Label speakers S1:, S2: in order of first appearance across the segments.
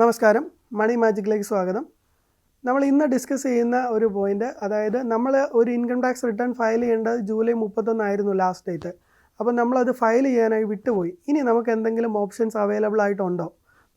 S1: നമസ്കാരം. മണി മാജിക്കിലേക്ക് സ്വാഗതം. നമ്മൾ ഇന്ന് ഡിസ്കസ് ചെയ്യുന്ന ഒരു പോയിന്റ് അതായത് നമ്മൾ ഒരു ഇൻകം ടാക്സ് റിട്ടേൺ ഫയൽ ചെയ്യേണ്ടത് ജൂലൈ മുപ്പത്തൊന്നായിരുന്നു ലാസ്റ്റ് ഡേറ്റ് അപ്പോൾ നമ്മളത് ഫയൽ ചെയ്യാനായി വിട്ടുപോയി. ഇനി നമുക്ക് എന്തെങ്കിലും ഓപ്ഷൻസ് അവൈലബിൾ ആയിട്ടുണ്ടോ?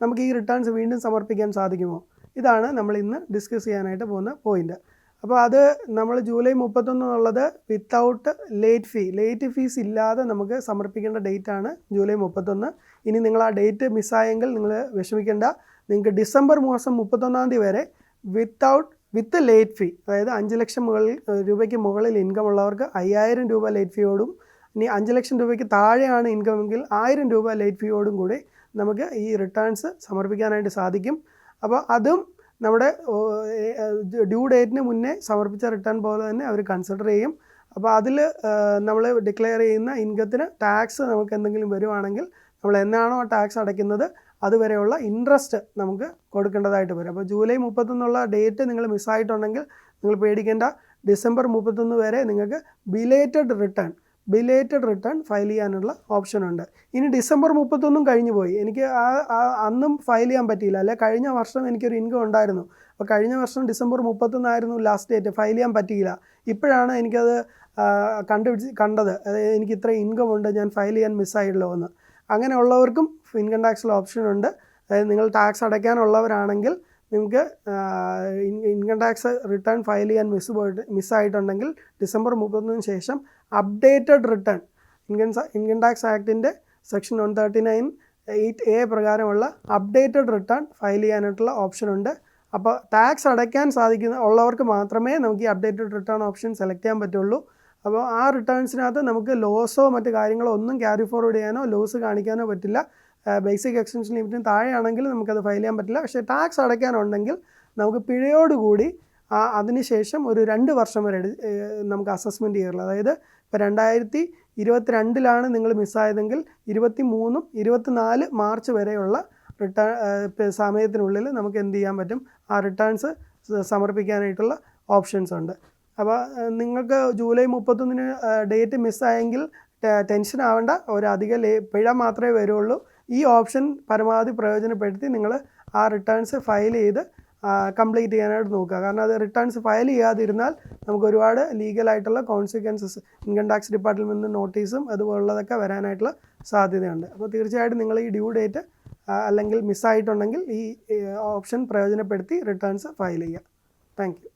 S1: നമുക്ക് ഈ റിട്ടേൺസ് വീണ്ടും സമർപ്പിക്കാൻ സാധിക്കുമോ? ഇതാണ് നമ്മൾ ഇന്ന് ഡിസ്കസ് ചെയ്യാനായിട്ട് പോകുന്ന പോയിന്റ് അപ്പോൾ അത് നമ്മൾ ജൂലൈ മുപ്പത്തൊന്ന് എന്നുള്ളത് without late fee late fees ഇല്ലാതെ നമുക്ക് സമർപ്പിക്കേണ്ട ഡേറ്റ് ആണ് ജൂലൈ മുപ്പത്തൊന്ന്. ഇനി നിങ്ങൾ ആ ഡേറ്റ് മിസ്സായെങ്കിൽ നിങ്ങൾ വിഷമിക്കേണ്ട. നിങ്ങൾക്ക് ഡിസംബർ മാസം മുപ്പത്തൊന്നാം തീയതി വരെ വിത്തൗട്ട് വിത്ത് ലേറ്റ് ഫീ അതായത് അഞ്ച് ലക്ഷം മുകളിൽ രൂപയ്ക്ക് മുകളിൽ ഇൻകം ഉള്ളവർക്ക് അയ്യായിരം രൂപ ലേറ്റ് ഫീയോടും ഇനി അഞ്ച് ലക്ഷം രൂപയ്ക്ക് താഴെയാണ് ഇൻകം എങ്കിൽ ആയിരം രൂപ ലേറ്റ് ഫീയോടും കൂടി നമുക്ക് ഈ റിട്ടേൺസ് സമർപ്പിക്കാനായിട്ട് സാധിക്കും. അപ്പോൾ അതും നമ്മുടെ ഡ്യൂ ഡേറ്റിന് മുന്നേ സമർപ്പിച്ച റിട്ടേൺ പോലെ തന്നെ അവർ കൺസിഡർ ചെയ്യും. അപ്പോൾ അതിൽ നമ്മൾ ഡിക്ലെയർ ചെയ്യുന്ന ഇൻകത്തിന് ടാക്സ് നമുക്ക് എന്തെങ്കിലും വരുവാണെങ്കിൽ നമ്മൾ എന്നാണോ ടാക്സ് അടയ്ക്കുന്നത്? അതുവരെയുള്ള ഇൻട്രസ്റ്റ് നമുക്ക് കൊടുക്കേണ്ടതായിട്ട് വരും. അപ്പോൾ ജൂലൈ മുപ്പത്തൊന്നുള്ള ഡേറ്റ് നിങ്ങൾ മിസ്സായിട്ടുണ്ടെങ്കിൽ നിങ്ങൾ പേടിക്കേണ്ട. ഡിസംബർ മുപ്പത്തൊന്ന് വരെ നിങ്ങൾക്ക് belated return belated return file ചെയ്യാനുള്ള ഓപ്ഷൻ ഉണ്ട്. ഇനി ഡിസംബർ മുപ്പത്തൊന്നും കഴിഞ്ഞു പോയി. എനിക്ക് ആ അന്നും ഫയൽ ചെയ്യാൻ പറ്റിയില്ല. അല്ലെ കഴിഞ്ഞ വർഷം എനിക്കൊരു ഇൻകം ഉണ്ടായിരുന്നു. അപ്പോൾ കഴിഞ്ഞ വർഷം ഡിസംബർ മുപ്പത്തൊന്നായിരുന്നു ലാസ്റ്റ് ഡേറ്റ് ഫയൽ ചെയ്യാൻ പറ്റിയില്ല. ഇപ്പോഴാണ് എനിക്കത് കണ്ടുപിടിച്ച് കണ്ടത്. അതായത് എനിക്ക് ഇത്ര ഇൻകം ഉണ്ട് ഞാൻ ഫയൽ ചെയ്യാൻ മിസ്സായില്ലോ എന്ന്. അങ്ങനെയുള്ളവർക്കും ഇൻകം ടാക്സിൽ ഓപ്ഷൻ ഉണ്ട്. അതായത് നിങ്ങൾ ടാക്സ് അടയ്ക്കാനുള്ളവരാണെങ്കിൽ നിങ്ങൾക്ക് ഇൻകം ടാക്സ് റിട്ടേൺ ഫയൽ ചെയ്യാൻ മിസ് പോയിട്ട് മിസ്സായിട്ടുണ്ടെങ്കിൽ ഡിസംബർ മുപ്പത്തൊന്നിന് ശേഷം updated return income income tax ആക്ടിന്റെ section one thirty nine eight A പ്രകാരമുള്ള അപ്ഡേറ്റഡ് റിട്ടേൺ ഫയൽ ചെയ്യാനായിട്ടുള്ള ഓപ്ഷൻ ഉണ്ട്. അപ്പോൾ ടാക്സ് അടയ്ക്കാൻ സാധിക്കുന്ന ഉള്ളവർക്ക് മാത്രമേ നമുക്ക് ഈ അപ്ഡേറ്റഡ് റിട്ടേൺ ഓപ്ഷൻ സെലക്ട് ചെയ്യാൻ പറ്റുള്ളൂ. അപ്പോൾ ആ റിട്ടേൺസിനകത്ത് നമുക്ക് ലോസോ മറ്റു കാര്യങ്ങളോ ഒന്നും ക്യാരി ഫോർവേഡ് ചെയ്യാനോ ലോസ് കാണിക്കാനോ പറ്റില്ല. ബേസിക് എക്സ്റ്റൻഷൻ ലിമിറ്റിന് താഴെയാണെങ്കിൽ നമുക്കത് ഫയൽ ചെയ്യാൻ പറ്റില്ല. പക്ഷേ ടാക്സ് അടയ്ക്കാനുണ്ടെങ്കിൽ നമുക്ക് പിഴയോടുകൂടി ആ അതിനുശേഷം ഒരു രണ്ട് വർഷം വരെ നമുക്ക് അസസ്മെന്റ് ചെയ്യാറുള്ളത്. അതായത് ഇപ്പോൾ രണ്ടായിരത്തി ഇരുപത്തിരണ്ടിലാണ് നിങ്ങൾ മിസ്സായതെങ്കിൽ ഇരുപത്തി മൂന്നും ഇരുപത്തിനാല് മാർച്ച് വരെയുള്ള റിട്ടേൺ സമയത്തിനുള്ളിൽ നമുക്ക് എന്ത് ചെയ്യാൻ പറ്റും? ആ റിട്ടേൺസ് സമർപ്പിക്കാനായിട്ടുള്ള ഓപ്ഷൻസ് ഉണ്ട്. അപ്പോൾ നിങ്ങൾക്ക് ജൂലൈ മുപ്പത്തൊന്നിന് ഡേറ്റ് മിസ്സായെങ്കിൽ ടെൻഷൻ ആവേണ്ട ഒരു അധിക ലേ പിഴ മാത്രമേ വരുള്ളൂ. ഈ ഓപ്ഷൻ പരമാവധി പ്രയോജനപ്പെടുത്തി നിങ്ങൾ ആ റിട്ടേൺസ് ഫയൽ ചെയ്ത് കംപ്ലീറ്റ് ചെയ്യാനായിട്ട് നോക്കുക. കാരണം അത് റിട്ടേൺസ് ഫയൽ ചെയ്യാതിരുന്നാൽ നമുക്ക് ഒരുപാട് ലീഗലായിട്ടുള്ള കോൺസിക്വൻസസ് ഇൻകം ടാക്സ് ഡിപ്പാർട്ട്മെന്റിൽ നിന്ന് നോട്ടീസും അതുപോലുള്ളതൊക്കെ വരാനായിട്ടുള്ള സാധ്യതയുണ്ട്. അപ്പോൾ തീർച്ചയായിട്ടും നിങ്ങൾ ഈ ഡ്യൂ ഡേറ്റ് അല്ലെങ്കിൽ മിസ്സായിട്ടുണ്ടെങ്കിൽ ഈ ഓപ്ഷൻ പ്രയോജനപ്പെടുത്തി റിട്ടേൺസ് ഫയൽ ചെയ്യുക. താങ്ക്